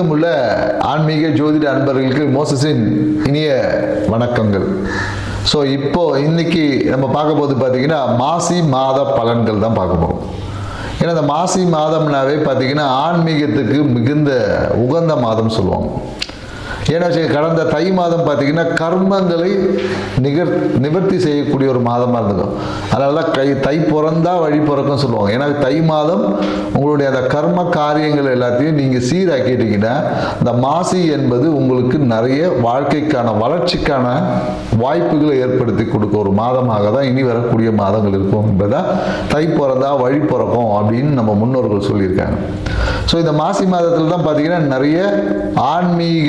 உலகெங்கும் உள்ள ஆன்மீக ஜோதிட அன்பர்களுக்கு மோசஸின் இனிய வணக்கங்கள். ஸோ இப்போ இன்னைக்கு நம்ம பார்க்க போது பார்த்தீங்கன்னா மாசி மாத பலன்கள் தான் பார்க்க போகிறோம் ஏன்னா இந்த மாசி மாதம்னாவே பார்த்தீங்கன்னா ஆன்மீகத்துக்கு மிகுந்த உகந்த மாதம் சொல்லுவாங்க. ஏன்னா கடந்த தை மாதம் பார்த்தீங்கன்னா கர்மங்களை நிகர் நிவர்த்தி செய்யக்கூடிய ஒரு மாதமாக இருந்துக்கும் அதனால தான் கை தை பிறந்தா வழி பிறக்கும் சொல்லுவாங்க. ஏன்னா தை மாதம் உங்களுடைய அந்த கர்ம காரியங்கள் எல்லாத்தையும் நீங்கள் சீராக்கிட்டீங்கன்னா இந்த மாசி என்பது உங்களுக்கு நிறைய வாழ்க்கைக்கான வளர்ச்சிக்கான வாய்ப்புகளை ஏற்படுத்தி கொடுக்க ஒரு மாதமாக தான் இனி வரக்கூடிய மாதங்கள் இருக்கும் என்பதா தை பிறந்தா வழி பிறக்கும் அப்படின்னு நம்ம முன்னோர்கள் சொல்லியிருக்காங்க. ஸோ இந்த மாசி மாதத்தில் தான் பார்த்தீங்கன்னா நிறைய ஆன்மீக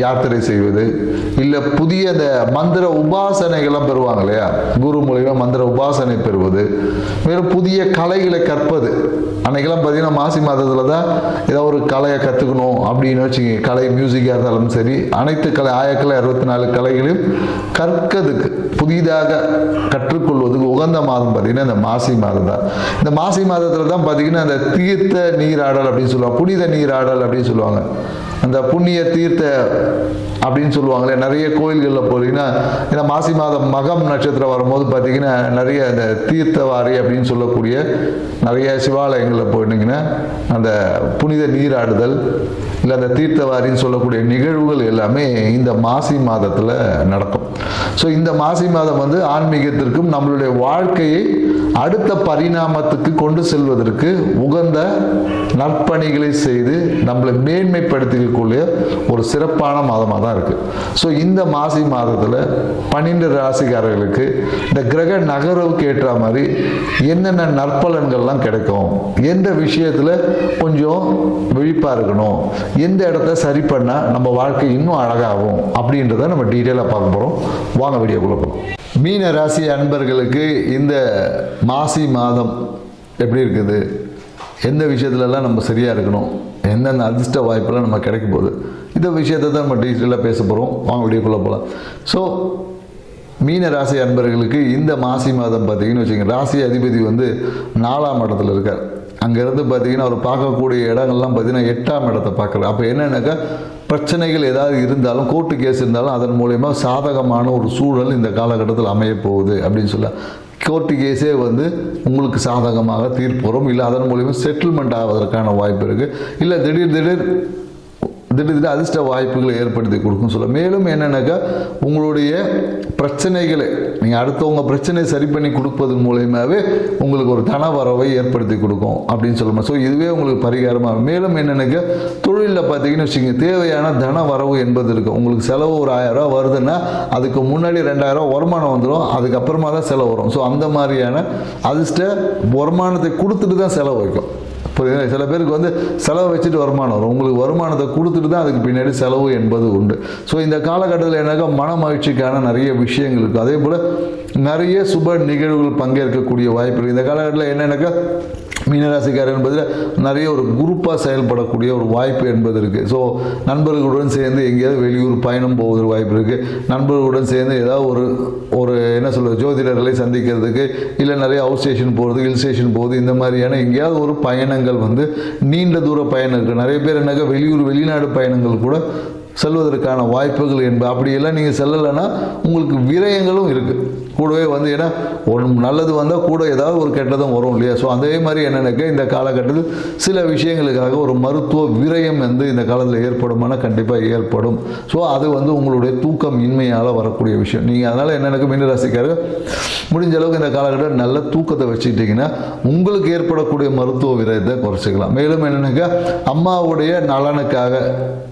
யாத்திரை செய்வது. இல்லை புதிய அந்த மந்திர உபாசனைகள்லாம் பெறுவாங்க இல்லையா? குரு மூலிமா மந்திர உபாசனை பெறுவது. மேலும் புதிய கலைகளை கற்பது. அன்னைக்கெல்லாம் பார்த்தீங்கன்னா மாசி மாதத்தில் தான் ஏதோ ஒரு கலையை கற்றுக்கணும் அப்படின்னு வச்சுங்க கலை மியூசிக்காக இருந்தாலும் சரி அனைத்து கலை ஆயக்கலை அறுபத்தி நாலு கலைகளையும் கற்கிறதுக்கு புதிதாக கற்றுக்கொள்வதுக்கு உகந்த மாதம் பார்த்தீங்கன்னா இந்த மாசி மாதம் தான். இந்த மாசி மாதத்தில் தான் பார்த்தீங்கன்னா அந்த தீர்த்த நீராடல் அப்படின்னு சொல்லுவாங்க. புனித நீராடல் அப்படின்னு சொல்லுவாங்க. அந்த புண்ணிய தீர்த்த அப்படின்னு சொல்லுவாங்களே நிறைய கோயில்களில் போனீங்கன்னா ஏன்னா மாசி மாதம் மகம் நட்சத்திரம் வரும்போது பார்த்தீங்கன்னா நிறைய இந்த தீர்த்தவாரி அப்படின்னு சொல்லக்கூடிய நிறைய சிவாலயங்களில் போயிட்டீங்கன்னா அந்த புனித நீராடுதல் இல்லை அந்த தீர்த்தவாரின்னு சொல்லக்கூடிய நிகழ்வுகள் எல்லாமே இந்த மாசி மாதத்தில் நடக்கும். ஸோ இந்த மாசி மாதம் வந்து ஆன்மீகத்திற்கும் நம்மளுடைய வாழ்க்கையை அடுத்த பரிணாமத்துக்கு கொண்டு செல்வதற்கு உகந்த நற்பணிகளை செய்து நம்மளை மேன்மைப்படுத்திக்கக்கூடிய ஒரு சிறப்பான மாதமாக தான் இருக்குது ஸோ இந்த மாசி மாதத்தில் பன்னெண்டு ராசிக்காரர்களுக்கு இந்த கிரக நகர்வுக்கு ஏற்ற மாதிரி என்னென்ன நற்பலன்கள்லாம் கிடைக்கும்? எந்த விஷயத்தில் கொஞ்சம் விழிப்பாக இருக்கணும்? எந்த இடத்த சரி பண்ணால் நம்ம வாழ்க்கை இன்னும் அழகாகும்? அப்படின்றத நம்ம டீட்டெயிலாக பார்க்க போகிறோம் வாங்க வீடியோக்குள்ளே குழப்பம் மீன ராசி அன்பர்களுக்கு இந்த மாசி மாதம் எப்படி இருக்குது? எந்த விஷயத்துலலாம் நம்ம சரியாக இருக்கணும்? எந்தெந்த அதிர்ஷ்ட வாய்ப்பெல்லாம் நம்ம கிடைக்க போகுது? இந்த விஷயத்தை தான் நம்ம டீட்டெயிலாக பேச போகிறோம் வாங்க வீடியோக்குள்ளே போகலாம் ஸோ மீன ராசி அன்பர்களுக்கு இந்த மாசி மாதம் பார்த்தீங்கன்னு வச்சுங்க ராசி அதிபதி வந்து நாலாம் இடத்துல இருக்கார். அங்கேருந்து பார்த்தீங்கன்னா அவர் பார்க்கக்கூடிய இடங்கள்லாம் பார்த்தீங்கன்னா எட்டாம் இடத்தை பார்க்குறாரு. அப்போ என்னென்னாக்கா பிரச்சனைகள் ஏதாவது இருந்தாலும் கோர்ட்டு கேஸ் இருந்தாலும் அதன் மூலயமா சாதகமான ஒரு சூழல் இந்த காலகட்டத்தில் அமையப் போகுது அப்படின்னு சொல்ல கோர்ட்டு கேஸே வந்து உங்களுக்கு சாதகமாக தீர்ப்பு வரும். இல்லை அதன் மூலியமா செட்டில்மெண்ட் ஆவதற்கான வாய்ப்பு இருக்குது இல்லை திடீர் திடீர் திடீர் திடீர் அதிர்ஷ்ட வாய்ப்புகளை ஏற்படுத்தி கொடுக்கும் சொல்ல. மேலும் என்னென்னாக்கா உங்களுடைய பிரச்சனைகளை நீங்கள் அடுத்தவங்க பிரச்சனையை சரி பண்ணி கொடுப்பதன் மூலயமாவே உங்களுக்கு ஒரு தன வரவை ஏற்படுத்தி கொடுக்கும் அப்படின்னு சொல்லணும் ஸோ இதுவே உங்களுக்கு பரிகாரமாக மேலும் என்னென்னாக்கா தொழிலில் பார்த்தீங்கன்னு வச்சுங்க தேவையான தன வரவு என்பது இருக்கும். உங்களுக்கு செலவு ஒரு ஆயிரம் வருதுன்னா அதுக்கு முன்னாடி ரெண்டாயிரம் வருமானம் வந்துடும் அதுக்கப்புறமா தான் செலவு வரும். ஸோ அந்த மாதிரியான அதிர்ஷ்ட வருமானத்தை கொடுத்துட்டு தான் செலவு வைக்கும். புரியுது? சில பேருக்கு வந்து செலவு வச்சுட்டு வருமானம் வரும். உங்களுக்கு வருமானத்தை கொடுத்துட்டு தான் அதுக்கு பின்னாடி செலவு என்பது உண்டு. ஸோ இந்த காலகட்டத்தில் என்னக்கா மன மகிழ்ச்சிக்கான நிறைய விஷயங்கள் இருக்குது அதே போல் நிறைய சுப நிகழ்வுகள் பங்கேற்கக்கூடிய வாய்ப்பு இருக்குது இந்த காலகட்டத்தில் என்னென்னாக்கா மீனராசிக்காரர் என்பதில் நிறைய ஒரு குரூப்பாக செயல்படக்கூடிய ஒரு வாய்ப்பு என்பது இருக்குது ஸோ நண்பர்களுடன் சேர்ந்து எங்கேயாவது வெளியூர் பயணம் போவதற்கு வாய்ப்பு இருக்குது நண்பர்களுடன் சேர்ந்து ஏதாவது ஒரு ஒரு என்ன சொல்கிறது ஜோதிடர்களை சந்திக்கிறதுக்கு இல்லை நிறைய ஹவுஸ் ஸ்டேஷன் போகிறது ஹில் ஸ்டேஷன் போகுது இந்த மாதிரியான எங்கேயாவது ஒரு பயணங்கள் வந்து நீண்ட தூர பயணம் இருக்குது நிறைய பேர் என்னக்கா வெளியூர் வெளிநாடு பயணங்கள் கூட செல்வதற்கான வாய்ப்புகள் என்பது அப்படியெல்லாம் நீங்கள் செல்லலைன்னா உங்களுக்கு விரயங்களும் இருக்குது கூடவே வந்து ஏன்னா ஒரு நல்லது வந்தால் கூட ஏதாவது ஒரு கெட்டதும் வரும் இல்லையா? ஸோ அதே மாதிரி என்னென்னக்க இந்த காலகட்டத்தில் சில விஷயங்களுக்காக ஒரு மருத்துவ விரயம் வந்து இந்த காலத்தில் ஏற்படுமானா கண்டிப்பாக ஏற்படும். ஸோ அது வந்து உங்களுடைய தூக்கம் இன்மையால் வரக்கூடிய விஷயம். நீங்கள் அதனால் என்னென்னக்கு மீனராசிக்காரங்க முடிஞ்ச அளவுக்கு இந்த காலகட்டம் நல்ல தூக்கத்தை வச்சுக்கிட்டிங்கன்னா உங்களுக்கு ஏற்படக்கூடிய மருத்துவ விரயத்தை குறைச்சிக்கலாம். மேலும் என்னென்னாக்கா அம்மாவுடைய நலனுக்காக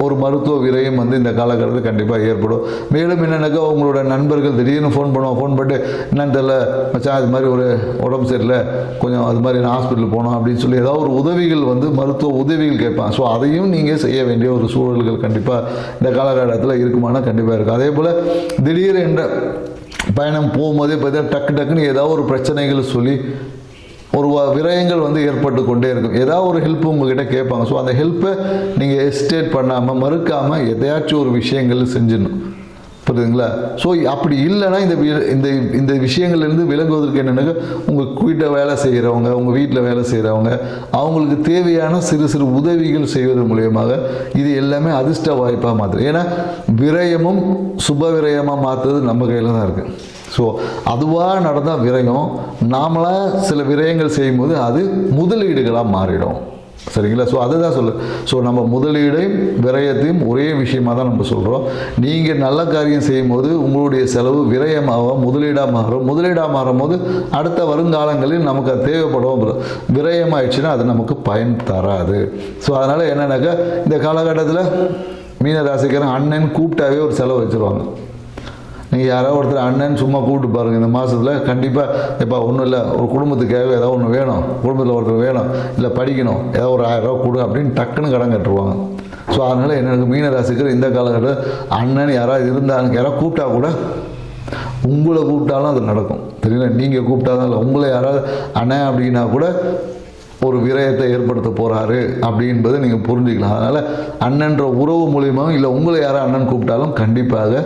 ஒரு மருத்துவ விரயம் வந்து இந்த காலகட்டத்தில் கண்டிப்பாக ஏற்படும். மேலும் என்னென்னாக்கா உங்களோட நண்பர்கள் திடீர்னு ஃபோன் பண்ணுவோம் ஃபோன் பண்ணிட்டு என்னன்னு தெரில மச்சான் அது மாதிரி ஒரு உடம்பு சரியில்லை கொஞ்சம் அது மாதிரி நான் ஹாஸ்பிட்டல் போனோம் அப்படின்னு சொல்லி ஏதாவது ஒரு உதவிகள் வந்து மருத்துவ உதவிகள் கேட்பாங்க. ஸோ அதையும் நீங்கள் செய்ய வேண்டிய ஒரு சூழல்கள் கண்டிப்பாக இந்த காலகட்டத்தில் இருக்குமானா கண்டிப்பாக இருக்கும். அதே போல் திடீர் என்ற பயணம் போகும்போதே பார்த்தீங்கன்னா டக்கு டக்குன்னு ஏதாவது ஒரு பிரச்சனைகள் சொல்லி ஒரு விரயங்கள் வந்து ஏற்பட்டு கொண்டே இருக்கும். ஏதாவது ஒரு ஹெல்ப் உங்ககிட்ட கேட்பாங்க. ஸோ அந்த ஹெல்ப்பை நீங்கள் எஸ்டேட் பண்ணாமல் மறுக்காமல் எதையாச்சும் ஒரு விஷயங்கள் செஞ்சிடணும். புரியுதுங்களா? ஸோ அப்படி இல்லைன்னா இந்த வி- இந்த இந்த விஷயங்கள்லேருந்து விளங்குவதற்கு என்னென்னா உங்கள் வீட்டை வேலை செய்கிறவங்க உங்கள் வீட்டில் வேலை செய்கிறவங்க அவங்களுக்கு தேவையான சிறு சிறு உதவிகள் செய்வது மூலியமாக இது எல்லாமே அதிர்ஷ்ட வாய்ப்பாக மாற்றுது ஏன்னா விரயமும் சுப விரயமாக மாற்றுறது நம்ம கையில் தான் இருக்குது ஸோ அதுவாக நடந்தால் விரயம். நாமளாக சில விரயங்கள் செய்யும்போது அது முதலீடுகளாக மாறிடும். சரிங்களா? ஸோ அதுதான் சொல்லு. ஸோ நம்ம முதலீடையும் விரயத்தையும் ஒரே விஷயமா தான் நம்ம சொல்கிறோம் நீங்கள் நல்ல காரியம் செய்யும்போது உங்களுடைய செலவு விரயமாக முதலீடாக மாறும். முதலீடாக மாறும்போது அடுத்த வருங்காலங்களில் நமக்கு அது தேவைப்படும். விரயமாயிடுச்சுன்னா அது நமக்கு பயன் தராது. ஸோ அதனால் என்னென்னாக்கா இந்த காலகட்டத்தில் மீன ராசிக்காரன் அண்ணன் கூப்பிட்டாவே ஒரு செலவு வச்சுருவாங்க. நீங்கள் யாராவது ஒருத்தர் அண்ணன் சும்மா கூப்பிட்டு பாருங்கள் இந்த மாதத்தில் கண்டிப்பாக இப்போ ஒன்றும் இல்லை ஒரு குடும்பத்துக்காக ஏதாவது ஒன்று வேணும் குடும்பத்தில் ஒருத்தர் வேணும் இல்லை படிக்கணும் ஏதாவது ஒரு ஆயிரம் ரூபா கொடு அப்படின்னு டக்குன்னு கடன் கட்டுருவாங்க ஸோ அதனால் எனக்கு மீன ராசிக்கர் இந்த காலகட்டத்தில் அண்ணன் யாராவது இருந்தாங்க யாராவது கூப்பிட்டா கூட உங்களை கூப்பிட்டாலும் அது நடக்கும். தெரியல? நீங்கள் கூப்பிட்டாதான் இல்லை உங்களை யாராவது அண்ணன் அப்படின்னா கூட ஒரு விரயத்தை ஏற்படுத்த போகிறாரு அப்படின்பதை நீங்கள் புரிஞ்சுக்கலாம். அதனால் அண்ணன்ற உறவு மூலியமாக இல்லை உங்களை யாரும் அண்ணன் கூப்பிட்டாலும் கண்டிப்பாக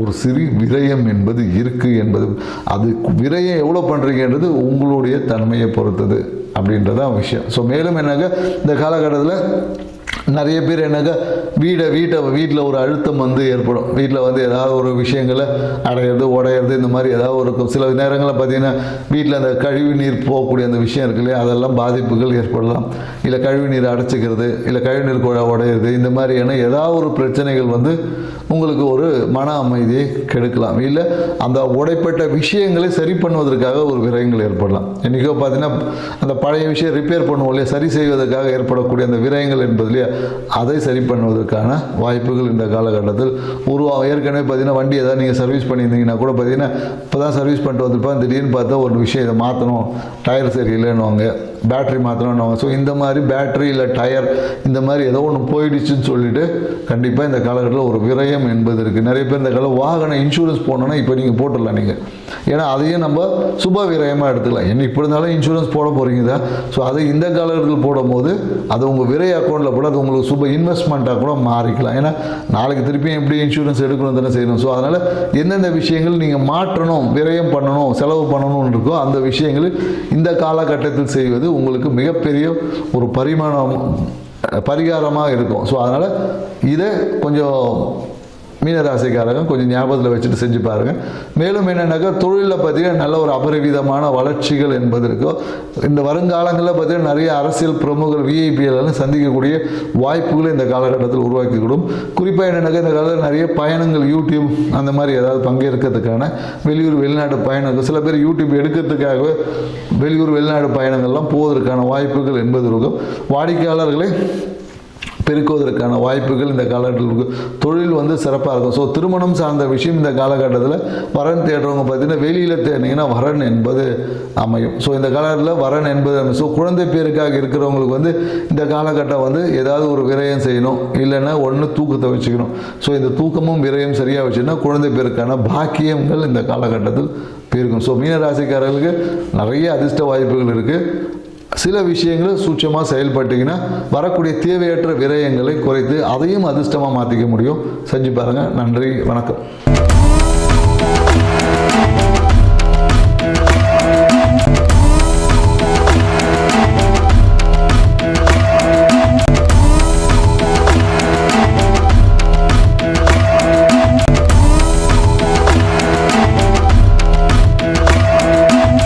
ஒரு சிறு விரயம் என்பது இருக்குது என்பது அது விரயம் எவ்வளோ பண்ணுறீங்கன்றது உங்களுடைய தன்மையை பொறுத்தது அப்படின்றதான் விஷயம். ஸோ மேலும் என்னங்க இந்த காலகட்டத்தில் நிறைய பேர் என்னக்கா வீடை வீட்டை வீட்டில் ஒரு அழுத்தம் வந்து ஏற்படும். வீட்டில் வந்து ஏதாவது ஒரு விஷயங்களை அடையிறது உடையிறது இந்த மாதிரி ஏதாவது ஒரு சில நேரங்களில் பார்த்தீங்கன்னா வீட்டில் அந்த கழிவு நீர் போகக்கூடிய அந்த விஷயம் இருக்கு இல்லையா அதெல்லாம் பாதிப்புகள் ஏற்படலாம். இல்லை கழிவு நீர் அடைச்சிக்கிறது இல்லை கழிவு நீர் குழா உடையிறது இந்த மாதிரியான ஏதாவது ஒரு பிரச்சனைகள் வந்து உங்களுக்கு ஒரு மன அமைதியை கெடுக்கலாம். இல்லை அந்த உடைப்பட்ட விஷயங்களை சரி பண்ணுவதற்காக ஒரு விரயங்கள் ஏற்படலாம். என்றைக்கோ பார்த்தீங்கன்னா அந்த பழைய விஷயம் ரிப்பேர் பண்ணுவோம் இல்லையா சரி செய்வதற்காக ஏற்படக்கூடிய அந்த விரயங்கள் என்பது இல்லையா அதை சரி பண்ணுவதற்கான வாய்ப்புகள் இந்த காலகட்டத்தில் உருவாகும் ஏற்கனவே பார்த்தீங்கன்னா வண்டி ஏதாவது நீங்கள் சர்வீஸ் பண்ணியிருந்தீங்கன்னா கூட பார்த்தீங்கன்னா இப்போ தான் சர்வீஸ் பண்ணிட்டு வந்திருப்பேன் திடீர்னு பார்த்தா ஒரு விஷயம் இதை மாற்றணும் டயர் சரியில்லைன்னுவாங்க. பேட்ரி மாற்றணும்னு ஸோ இந்த மாதிரி பேட்ரி இல்லை டயர் இந்த மாதிரி ஏதோ ஒன்று போயிடுச்சுன்னு சொல்லிட்டு கண்டிப்பாக இந்த காலகட்டத்தில் ஒரு விரயம் என்பது இருக்குது நிறைய பேர் இந்த கால வாகன இன்சூரன்ஸ் போடணும்னா இப்போ நீங்கள் போட்டுடலாம் நீங்கள் ஏன்னா அதையும் நம்ம சுப விரயமாக எடுத்துக்கலாம். என்ன இப்படி இருந்தாலும் இன்சூரன்ஸ் போட போகிறீங்க தான். ஸோ அதை இந்த காலகட்டத்தில் போடும்போது அது உங்கள் விரை அக்கௌண்ட்டில் கூட அது உங்களுக்கு சுப இன்வெஸ்ட்மெண்ட்டாக கூட மாறிக்கலாம். ஏன்னா நாளைக்கு திருப்பியும் எப்படி இன்சூரன்ஸ் எடுக்கணும் தானே செய்யணும். ஸோ அதனால் எந்தெந்த விஷயங்கள் நீங்கள் மாற்றணும் விரயம் பண்ணணும் செலவு பண்ணணும்னு இருக்கோ அந்த விஷயங்கள் இந்த காலகட்டத்தில் செய்வது உங்களுக்கு மிகப்பெரிய ஒரு பரிமாணம் பரிகாரமாக இருக்கும். ஸோ அதனால் இதை கொஞ்சம் மீனராசிக்காரங்க கொஞ்சம் ஞாபகத்தில் வச்சுட்டு செஞ்சு பாருங்கள் மேலும் என்னென்னாக்கா தொழிலில் பார்த்தீங்கன்னா நல்ல ஒரு அபரிவிதமான வளர்ச்சிகள் என்பது இருக்கும் இந்த வருங்காலங்களில் பார்த்தீங்கன்னா நிறைய அரசியல் பிரமுகர் விஐபிஎல்லாம் சந்திக்கக்கூடிய வாய்ப்புகளை இந்த காலகட்டத்தில் உருவாக்கி கொடுக்கும் குறிப்பாக என்னென்னாக்கா இந்த காலத்தில் நிறைய பயணங்கள் யூடியூப் அந்த மாதிரி ஏதாவது பங்கேற்கிறதுக்கான வெளியூர் வெளிநாட்டு பயணங்கள் சில பேர் யூடியூப் எடுக்கிறதுக்காகவே வெளியூர் வெளிநாடு பயணங்கள்லாம் போவதற்கான வாய்ப்புகள் என்பது இருக்கும். வாடிக்கையாளர்களை பெருக்குவதற்கான வாய்ப்புகள் இந்த காலகட்டத்தில் இருக்கு. தொழில் வந்து சிறப்பாக இருக்கும். ஸோ திருமணம் சார்ந்த விஷயம் இந்த காலகட்டத்தில் வரன் தேடுறவங்க பார்த்தீங்கன்னா வெளியில் தேடினீங்கன்னா வரன் என்பது அமையும். ஸோ இந்த காலகட்டத்தில் வரன் என்பது அமையும். ஸோ குழந்தை பேருக்காக இருக்கிறவங்களுக்கு வந்து இந்த காலகட்டம் வந்து ஏதாவது ஒரு விரயம் செய்யணும். இல்லைன்னா ஒன்று தூக்கத்தை வச்சுக்கணும். ஸோ இந்த தூக்கமும் விரயம் சரியாக வச்சுன்னா குழந்தை பேருக்கான பாக்கியங்கள் இந்த காலகட்டத்தில் பெருக்கும் ஸோ மீனராசிக்காரர்களுக்கு நிறைய அதிர்ஷ்ட வாய்ப்புகள் இருக்குது சில விஷயங்களை சூட்சமாக செயல்பட்டீங்கன்னா வரக்கூடிய தேவையற்ற விரயங்களை குறைத்து அதையும் அதிர்ஷ்டமாக மாற்றிக்க முடியும். செஞ்சு பாருங்கள் நன்றி. வணக்கம்.